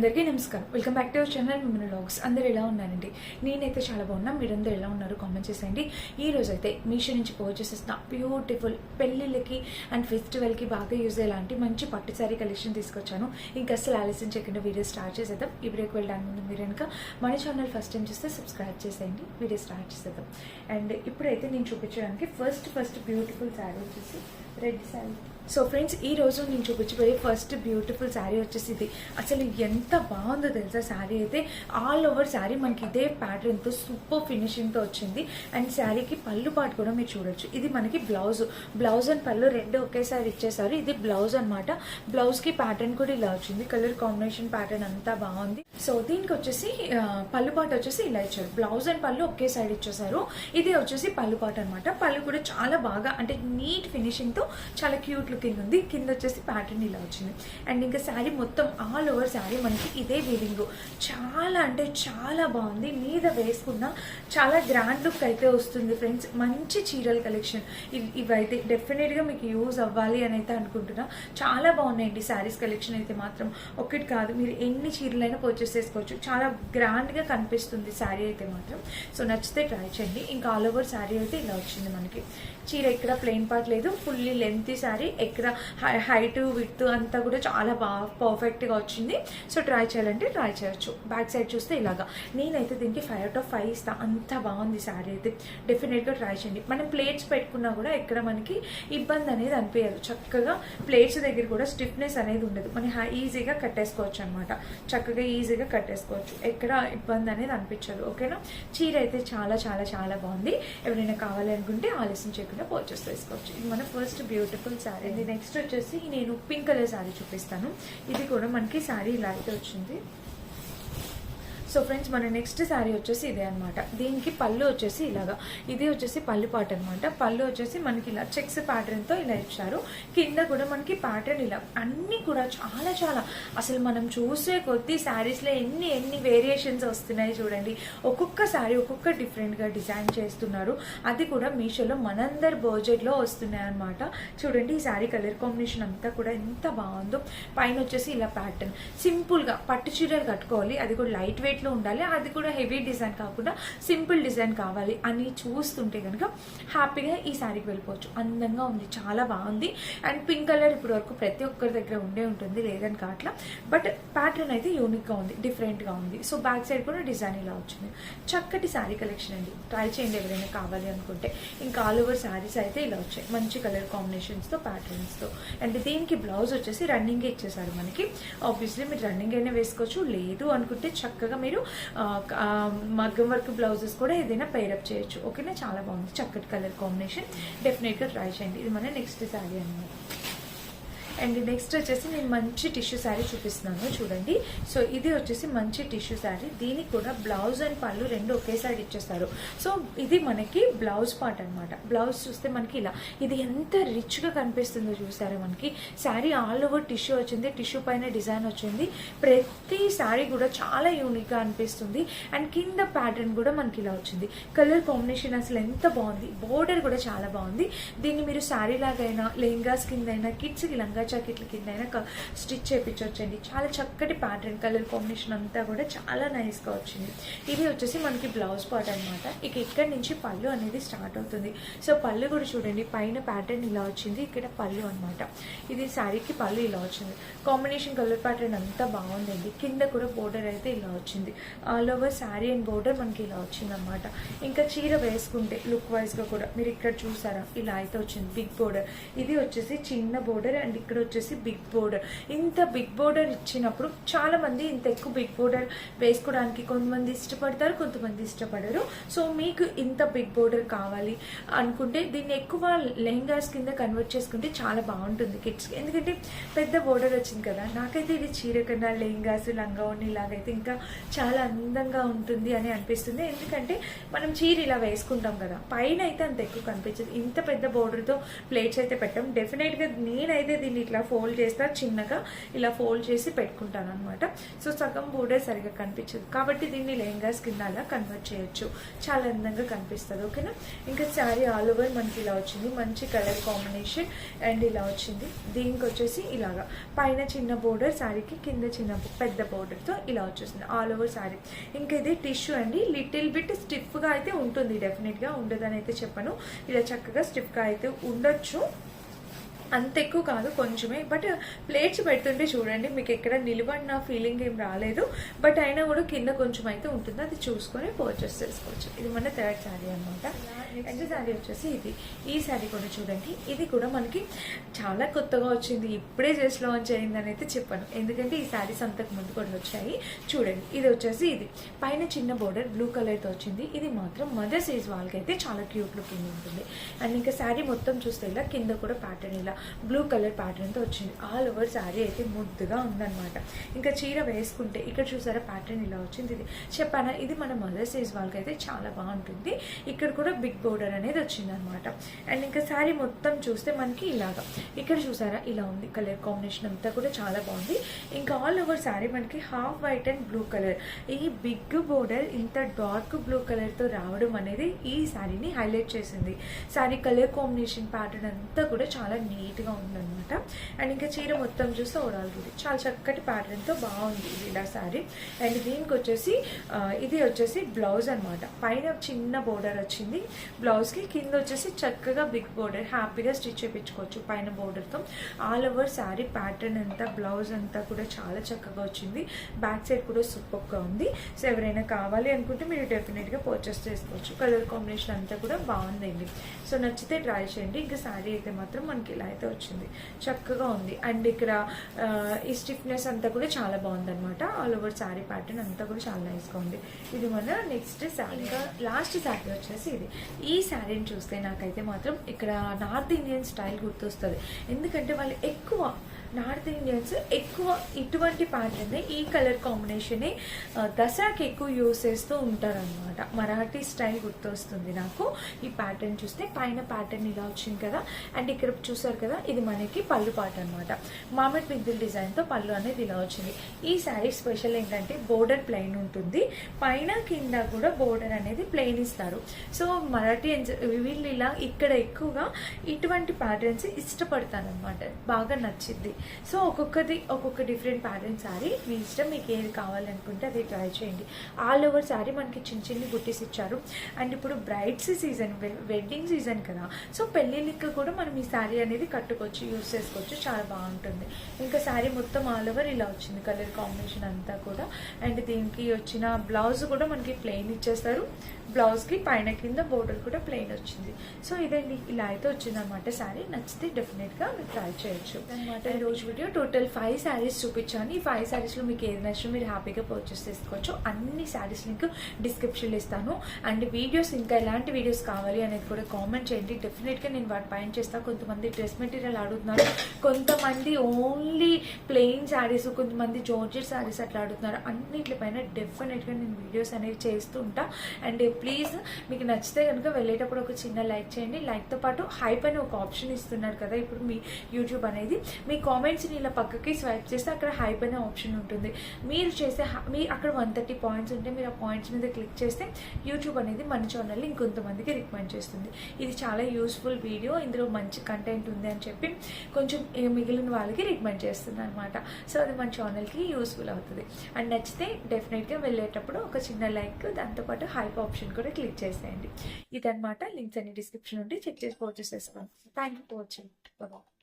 అందరికీ నమస్కారం. Welcome back to our channel మిమ్మల్ని లాగ్స్ అందరు ఎలా ఉన్నారండి? నేనైతే చాలా బాగున్నా. మీరందరూ ఎలా ఉన్నారు? కామెంట్ చేసేయండి. ఈ రోజు అయితే మీషో నుంచి పర్చేస్ చేసిన బ్యూటిఫుల్ పెళ్ళిళ్ళకి అండ్ ఫెస్టివల్కి బాగా యూజ్ అయ్యేలాంటి మంచి పట్టు శారీ కలెక్షన్ తీసుకొచ్చాను. ఇంకా అసలు ఆలస్యం చేయకుండా వీడియో స్టార్ట్ చేసేద్దాం. ఈ వీడియోకి వెళ్ళడానికి ముందు మీరు కనుక మన ఛానల్ ఫస్ట్ టైం చూస్తే సబ్స్క్రైబ్ చేసేయండి. వీడియో స్టార్ట్ చేసేద్దాం. అండ్ ఇప్పుడైతే నేను చూపించడానికి ఫస్ట్ ఫస్ట్ బ్యూటిఫుల్ శారీ వచ్చేసి రెడ్ శారీ సో ఫ్రెండ్స్ ఈ రోజు నేను చూపించబోయే ఫస్ట్ బ్యూటిఫుల్ శారీ వచ్చేసి ఇది. అసలు ఎంత బాగుందో తెలుసా? శారీ అయితే ఆల్ ఓవర్ శారీ మనకి ఇదే ప్యాటర్న్తో సూపర్ ఫినిషింగ్తో వచ్చింది. అండ్ శారీకి పళ్ళు పాటు కూడా మీరు చూడొచ్చు. ఇది మనకి బ్లౌజ్ బ్లౌజ్ అండ్ పళ్ళు రెండు ఒకేసారి ఇచ్చేసారు ఇది బ్లౌజ్ అనమాట బ్లౌజ్కి ప్యాటర్న్ కూడా ఇలా వచ్చింది. కలర్ కాంబినేషన్ ప్యాటర్న్ అంతా బాగుంది. సో దీనికి వచ్చేసి పళ్ళు పాటు వచ్చేసి ఇలా ఇచ్చారు. బ్లౌజ్ అండ్ పళ్ళు ఒకే సైడ్ ఇచ్చేసారు ఇది వచ్చేసి పళ్ళు పాటు అనమాట పళ్ళు కూడా చాలా బాగా అంటే నీట్ ఫినిషింగ్తో చాలా క్యూట్ కింద ఉంది కింద వచ్చేసి ప్యాటర్న్ ఇలా వచ్చింది. అండ్ ఇంకా శారీ మొత్తం ఆల్ ఓవర్ శారీ మనకి ఇదే వీవింగ్ చాలా అంటే చాలా బాగుంది. మీద వేసుకున్న చాలా గ్రాండ్ లుక్ అయితే వస్తుంది ఫ్రెండ్స్ మంచి చీరల కలెక్షన్ ఇవి- ఇవైతే డెఫినెట్గా మీకు యూజ్ అవ్వాలి అని అయితే అనుకుంటున్నా. చాలా బాగున్నాయండి శారీస్ కలెక్షన్ అయితే మాత్రం. ఒకటి కాదు మీరు ఎన్ని చీరలైనా పర్చేస్ చేసుకోవచ్చు. చాలా గ్రాండ్గా కనిపిస్తుంది శారీ అయితే మాత్రం. సో నచ్చితే ట్రై చేయండి. ఇంకా ఆల్ ఓవర్ శారీ అయితే ఇలా వచ్చింది మనకి. చీర ఎక్కడ ప్లెయిన్ పార్ట్ లేదు. ఫుల్లీ లెంత్ శారీ ఎక్కడ హైట్ విత్ అంతా కూడా చాలా బాగా పర్ఫెక్ట్గా వచ్చింది. సో ట్రై చేయాలంటే ట్రై చేయొచ్చు. బ్యాక్ సైడ్ చూస్తే ఇలాగా. నేనైతే దీనికి ఫైవ్ అవుట్ ఆఫ్ ఫైవ్ ఇస్తా. అంత బాగుంది శారీ అయితే. డెఫినెట్గా ట్రై చేయండి. మనం ప్లేట్స్ పెట్టుకున్నా కూడా ఎక్కడ మనకి ఇబ్బంది అనేది అనిపించదు చక్కగా ప్లేట్స్ దగ్గర కూడా స్టిఫ్నెస్ అనేది ఉండదు. మనం హై- ఈజీగా కట్టేసుకోవచ్చు అనమాట చక్కగా ఈజీగా కట్టేసుకోవచ్చు. ఎక్కడ ఇబ్బంది అనేది అనిపించదు. ఓకేనా? చీర అయితే చాలా చాలా చాలా బాగుంది. ఎవరైనా కావాలనుకుంటే ఆలస్యం చేయకుండా పర్చేస్ చేసుకోవచ్చు. ఇది మన ఫస్ట్ బ్యూటిఫుల్ శారీ ఇది నెక్స్ట్ వచ్చేసి నేను పింక్ కలర్ శారీ చూపిస్తాను. ఇది కూడా మనకి శారీ ఇలా అయితే వచ్చింది. సో ఫ్రెండ్స్ మన నెక్స్ట్ శారీ వచ్చేసి ఇదే అనమాట దీనికి పళ్ళు వచ్చేసి ఇలాగా. ఇది వచ్చేసి పళ్ళు పాట అనమాట పళ్ళు వచ్చేసి మనకి ఇలా చెక్స్ ప్యాటర్న్తో ఇలా ఇచ్చారు. కింద కూడా మనకి ప్యాటర్న్ ఇలా అన్నీ కూడా చాలా చాలా. అసలు మనం చూసే కొద్ది శారీస్లో ఎన్ని ఎన్ని వేరియేషన్స్ వస్తున్నాయి చూడండి. ఒక్కొక్క శారీ ఒక్కొక్క డిఫరెంట్గా డిజైన్ చేస్తున్నారు. అది కూడా మీషోలో మనందరి బడ్జెట్లో వస్తున్నాయి అనమాట చూడండి ఈ శారీ కలర్ కాంబినేషన్ అంతా కూడా ఎంత బాగుందో. పైన వచ్చేసి ఇలా ప్యాటర్న్ సింపుల్గా పట్టు చీరలు కట్టుకోవాలి. అది కూడా లైట్ వెయిట్ ఎట్లా ఉండాలి. అది కూడా హెవీ డిజైన్ కాకుండా సింపుల్ డిజైన్ కావాలి అని చూస్తుంటే కనుక హ్యాపీగా ఈ శారీకి వెళ్ళిపోవచ్చు. అందంగా ఉంది చాలా బాగుంది. అండ్ పింక్ కలర్ ఇప్పటి వరకు ప్రతి ఒక్కరి దగ్గర ఉండే ఉంటుంది లేదని కావట్లా. బట్ ప్యాటర్న్ అయితే యూనిక్గా ఉంది డిఫరెంట్గా ఉంది. సో బ్యాక్ సైడ్ కూడా డిజైన్ ఇలా వచ్చింది. చక్కటి శారీ కలెక్షన్ అండి. ట్రై చేయండి ఎవరైనా కావాలి అనుకుంటే. ఇంకా ఆల్ ఓవర్ శారీస్ అయితే ఇలా వచ్చాయి. మంచి కలర్ కాంబినేషన్స్తో ప్యాటర్న్స్తో. అండ్ దీనికి బ్లౌజ్ వచ్చేసి రన్నింగ్ ఇచ్చేసారు మనకి. ఆబ్వియస్లీ మీరు రన్నింగ్ అయినా వేసుకోవచ్చు. లేదు అనుకుంటే చక్కగా మీరు మీరు మగ్గం వర్క్ బ్లౌజెస్ కూడా ఏదైనా పేరప్ చేయొచ్చు. ఓకేనా? చాలా బాగుంది. చక్కటి కలర్ కాంబినేషన్ డెఫినెట్గా ట్రై చేయండి. ఇది మన నెక్స్ట్ శారీ అనమాట అండ్ నెక్స్ట్ వచ్చేసి నేను మంచి టిష్యూ శారీ చూపిస్తున్నాను చూడండి. సో ఇది వచ్చేసి మంచి టిష్యూ శారీ. దీనికి కూడా బ్లౌజ్ అండ్ పళ్ళు రెండు ఒకేసారి ఇచ్చేస్తారు. సో ఇది మనకి బ్లౌజ్ పార్ట్ అనమాట బ్లౌజ్ చూస్తే మనకి ఇలా ఇది ఎంత రిచ్గా కనిపిస్తుందో చూసారా మనకి? శారీ ఆల్ ఓవర్ టిష్యూ వచ్చింది టిష్యూ పైన డిజైన్ వచ్చింది. ప్రతి శారీ కూడా చాలా యూనిక్గా అనిపిస్తుంది. అండ్ కింద ప్యాటర్న్ కూడా మనకి ఇలా వచ్చింది. కలర్ కాంబినేషన్ అసలు ఎంత బాగుంది. బోర్డర్ కూడా చాలా బాగుంది. దీన్ని మీరు శారీ లాగైనా లెహంగాస్ కింద అయినా కిడ్స్కి లంగా జాకెట్ల కింద అయినా స్టిచ్ చేయించవచ్చండి చాలా చక్కటి ప్యాటర్న్ కలర్ కాంబినేషన్ అంతా కూడా చాలా నైస్గా వచ్చింది. ఇది వచ్చేసి మనకి బ్లౌజ్ పార్ట్ అనమాట ఇక ఇక్కడ నుంచి పళ్ళు అనేది స్టార్ట్ అవుతుంది. సో పళ్ళు కూడా చూడండి పైన ప్యాటర్న్ ఇలా వచ్చింది ఇక్కడ పళ్ళు అనమాట ఇది శారీకి పళ్ళు ఇలా వచ్చింది. కాంబినేషన్ కలర్ ప్యాటర్న్ అంతా బాగుందండి. కింద కూడా బోర్డర్ అయితే ఇలా వచ్చింది. All over sari and border మనకి ఇలా వచ్చింది అనమాట ఇంకా చీర వేసుకుంటే లుక్ వైజ్గా కూడా మీరు ఇక్కడ చూసారా? ఇలా అయితే వచ్చింది బిగ్ బోర్డర్ ఇది వచ్చేసి చిన్న బోర్డర్ అండ్ ఇక్కడ వచ్చేసి బిగ్ బోర్డర్. ఇంత బిగ్ బోర్డర్ ఇచ్చినప్పుడు చాలా మంది ఇంత ఎక్కువ బిగ్ బోర్డర్ వేసుకోవడానికి కొంతమంది ఇష్టపడతారు కొంతమంది ఇష్టపడరు. సో మీకు ఇంత బిగ్ బోర్డర్ కావాలి అనుకుంటే దీన్ని ఎక్కువ లెహంగాస్ కింద కన్వర్ట్ చేసుకుంటే చాలా బాగుంటుంది కిడ్స్కి ఎందుకంటే పెద్ద బోర్డర్ వచ్చింది కదా నాకైతే ఇది చీర కన్నా లెహంగాస్ లంగా ఇలాగైతే ఇంకా చాలా అందంగా ఉంటుంది అని అనిపిస్తుంది. ఎందుకంటే మనం చీర ఇలా వేసుకుంటాం కదా పైన అయితే అంత ఎక్కువ కనిపించదు. ఇంత పెద్ద బోర్డర్తో ప్లేట్స్ అయితే పెట్టాం. డెఫినెట్గా నేనైతే దీన్ని ఇట్లా ఫోల్డ్ చేస్తా చిన్నగా ఇలా ఫోల్డ్ చేసి పెట్టుకుంటాను అనమాట సో సగం బోర్డర్ సరిగా కనిపించదు. కాబట్టి దీన్ని లెహంగాస్ కింద అలా కన్వర్ట్ చేయొచ్చు. చాలా అందంగా కనిపిస్తుంది ఓకేనా? ఇంకా శారీ ఆల్ ఓవర్ మనకి ఇలా వచ్చింది. మంచి కలర్ కాంబినేషన్ అండ్ ఇలా వచ్చింది. దీనికి వచ్చేసి ఇలాగా. పైన చిన్న బోర్డర్ శారీకి కింద చిన్న పెద్ద బోర్డర్తో ఇలా వచ్చేసింది. All over sari. ఇంకా ఇది టిష్యూ అండి. లిటిల్ బిట్ స్టిఫ్గా అయితే ఉంటుంది. డెఫినెట్గా ఉండదని అయితే చెప్పను. ఇలా చక్కగా స్టిఫ్గా అయితే ఉండొచ్చు. అంత ఎక్కువ కాదు కొంచెమే. బట్ ప్లేట్స్ పెడుతుంటే చూడండి మీకు ఎక్కడ నిలబడిన ఫీలింగ్ ఏం రాలేదు. బట్ అయినా కూడా కింద కొంచెం అయితే ఉంటుంది. అది చూసుకొని పర్చేస్ చేసుకోవచ్చు. ఇది మన థర్డ్ శారీ అనమాట నెక్స్ట్ శారీ వచ్చేసి ఇది. ఈ శారీ కూడా చూడండి. ఇది కూడా మనకి చాలా కొత్తగా వచ్చింది. ఇప్పుడే జస్ట్ లాంచ్ అయిందని అయితే చెప్పాను. ఎందుకంటే ఈ శారీస్ అంతకు ముందు కూడా వచ్చాయి. చూడండి. ఇది వచ్చేసి ఇది. పైన చిన్న బోర్డర్ బ్లూ కలర్తో వచ్చింది. ఇది మాత్రం మదర్ సైజ్ వాళ్ళకి అయితే చాలా క్యూట్ లుకింగ్ ఉంటుంది. అండ్ ఇంకా శారీ మొత్తం చూస్తే ఇలా కింద కూడా ప్యాటర్న్ ఇలా బ్లూ కలర్ ప్యాటర్న్తో వచ్చింది. ఆల్ ఓవర్ శారీ అయితే ముద్దుగా ఉందన్నమాట. ఇంకా చీర వేసుకుంటే ఇక్కడ చూసారా ప్యాటర్న్ ఇలా వచ్చింది. ఇది చెప్పానా ఇది మన మదర్ సైజ్ వాళ్ళకి అయితే చాలా బాగుంటుంది. ఇక్కడ కూడా బిగ్ బోర్డర్ అనేది వచ్చింది అనమాట అండ్ ఇంకా శారీ మొత్తం చూస్తే మనకి ఇలాగా. ఇక్కడ చూసారా ఇలా ఉంది. కలర్ కాంబినేషన్ అంతా కూడా చాలా బాగుంది. ఇంకా ఆల్ ఓవర్ శారీ మనకి half white and blue colour ఈ బిగ్ బోర్డర్ ఇంత డార్క్ బ్లూ కలర్తో రావడం అనేది ఈ శారీని హైలైట్ చేసింది. శారీ కలర్ కాంబినేషన్ ప్యాటర్న్ అంతా కూడా చాలా నీట్ నీట్గా ఉందన్నమాట. అండ్ ఇంకా చీర మొత్తం చూస్తే ఓవరాల్ ఇది చాలా చక్కటి ప్యాటర్న్తో బాగుంది ఇది ఇలా శారీ. అండ్ దీనికి వచ్చేసి ఇది వచ్చేసి బ్లౌజ్ అనమాట పైన చిన్న బోర్డర్ వచ్చింది. బ్లౌజ్కి కింద వచ్చేసి చక్కగా బిగ్ బోర్డర్ హ్యాపీగా స్టిచ్ చేయించుకోవచ్చు పైన బోర్డర్తో ఆల్ ఓవర్ శారీ ప్యాటర్న్ అంతా బ్లౌజ్ అంతా కూడా చాలా చక్కగా వచ్చింది. బ్యాక్ సైడ్ కూడా సూపర్గా ఉంది. సో ఎవరైనా కావాలి అనుకుంటే మీరు డెఫినెట్గా పర్చేస్ చేసుకోవచ్చు. కలర్ కాంబినేషన్ అంతా కూడా బాగుందండి. సో నచ్చితే ట్రై చేయండి. ఇంకా శారీ అయితే మాత్రం మనకి ఇలా అయితే వచ్చింది. చక్కగా ఉంది. అండ్ ఇక్కడ ఈ స్టిఫ్నెస్ అంతా కూడా చాలా బాగుంది అనమాట ఆల్ ఓవర్ శారీ ప్యాటర్న్ అంతా కూడా చాలా నైస్గా ఉంది. ఇది మన నెక్స్ట్ శారీ లాస్ట్ శారీ వచ్చేసి ఇది. ఈ శారీని చూస్తే నాకైతే మాత్రం ఇక్కడ నార్త్ ఇండియన్ స్టైల్ గుర్తొస్తుంది. ఎందుకంటే వాళ్ళు ఎక్కువ నార్త్ ఇండియన్స్ ఎక్కువ ఇటువంటి ప్యాటర్న్ ఈ కలర్ కాంబినేషన్ దసరాకి ఎక్కువ యూస్ చేస్తూ ఉంటారనమాట మరాఠీ స్టైల్ గుర్తొస్తుంది నాకు. ఈ ప్యాటర్న్ చూస్తే పైన ప్యాటర్న్ ఇలా వచ్చింది కదా అండ్ ఇక్కడ చూసారు కదా ఇది మనకి పళ్ళు పాట అనమాట మామిడి పిద్దుల డిజైన్తో పళ్ళు అనేది ఇలా వచ్చింది. ఈ శారీ స్పెషల్ ఏంటంటే బోర్డర్ ప్లెయిన్ ఉంటుంది. పైన కింద కూడా బోర్డర్ అనేది ప్లెయిన్ ఇస్తారు. సో మరాఠీ వీళ్ళు ఇలా ఇక్కడ ఎక్కువగా ఇటువంటి ప్యాటర్న్స్ ఇష్టపడతానమాట బాగా నచ్చింది. సో ఒక్కొక్కది ఒక్కొక్క డిఫరెంట్ ప్యాటర్న్ శారీ మీ ఇష్టం మీకు ఏది కావాలనుకుంటే అది ట్రై చేయండి. ఆల్ ఓవర్ శారీ మనకి చిన్న చిన్ని బుట్టీస్ ఇచ్చారు. అండ్ ఇప్పుడు బ్రైడ్స్ సీజన్ వెడ్డింగ్ సీజన్ కదా. సో పెళ్ళిళ్ళకి కూడా మనం ఈ శారీ అనేది కట్టుకోవచ్చు యూస్ చేసుకోవచ్చు. చాలా బాగుంటుంది. ఇంకా శారీ మొత్తం ఆల్ ఓవర్ ఇలా వచ్చింది. కలర్ కాంబినేషన్ అంతా కూడా. అండ్ దీనికి వచ్చిన బ్లౌజ్ కూడా మనకి ప్లెయిన్ ఇచ్చేస్తారు. బ్లౌజ్కి పైన కింద బోర్డర్ కూడా ప్లెయిన్ వచ్చింది. సో ఇదండి ఇలా అయితే వచ్చిందనమాట శారీ నచ్చితే డెఫినెట్గా మీరు ట్రై చేయొచ్చు. అనమాట రోజు వీడియో. టోటల్ ఫైవ్ శారీస్ చూపించాను. ఈ ఫైవ్ శారీస్లో మీకు ఏది నచ్చినా మీరు హ్యాపీగా పర్చేస్ చేసుకోవచ్చు. అన్ని శారీస్ లింక్ డిస్క్రిప్షన్లో ఇస్తాను. అండ్ వీడియోస్ ఇంకా ఎలాంటి వీడియోస్ కావాలి అనేది కూడా కామెంట్ చేయండి. డెఫినెట్గా నేను వాటి పైన చేస్తాను కొంతమంది డ్రెస్ మెటీరియల్ అడుగుతున్నారు. కొంతమంది ఓన్లీ ప్లెయిన్ శారీస్ కొంతమంది జార్జెట్ శారీస్ అట్లా అడుగుతున్నారు. అన్నిటిపైన డెఫినెట్గా నేను వీడియోస్ అనేవి చేస్తూ ఉంటా. అండ్ ప్లీజ్ మీకు నచ్చితే కనుక వెళ్ళేటప్పుడు ఒక చిన్న లైక్ చేయండి. లైక్తో పాటు హైప్ అని ఒక ఆప్షన్ ఇస్తున్నారు కదా. ఇప్పుడు మీ యూట్యూబ్ అనేది. మీ కామెంట్స్ని ఇలా పక్కకి స్వైప్ చేస్తే అక్కడ హైప్ అనే ఆప్షన్ ఉంటుంది. మీరు చేసే మీ అక్కడ వన్ థర్టీ పాయింట్స్ ఉంటే మీరు ఆ పాయింట్స్ మీద క్లిక్ చేస్తే యూట్యూబ్ అనేది మన ఛానల్ని ఇంకొంతమందికి రికమెండ్ చేస్తుంది. ఇది చాలా యూస్ఫుల్ వీడియో. ఇందులో మంచి కంటెంట్ ఉంది అని చెప్పి కొంచెం మిగిలిన వాళ్ళకి రికమెండ్ చేస్తుంది అనమాట సో అది మన ఛానల్కి యూస్ఫుల్ అవుతుంది. అండ్ నచ్చితే డెఫినెట్గా వెళ్ళేటప్పుడు ఒక చిన్న లైక్ దాంతోపాటు హైప్ ఆప్షన్ కూడా క్లిక్ చేసేయండి. ఇదనమాట లింక్స్ అన్ని డిస్క్రిప్షన్ ఉంటే చెక్ చేసి పర్చేస్ చేసుకోండి థ్యాంక్ యూ ఫర్ వాచింగ్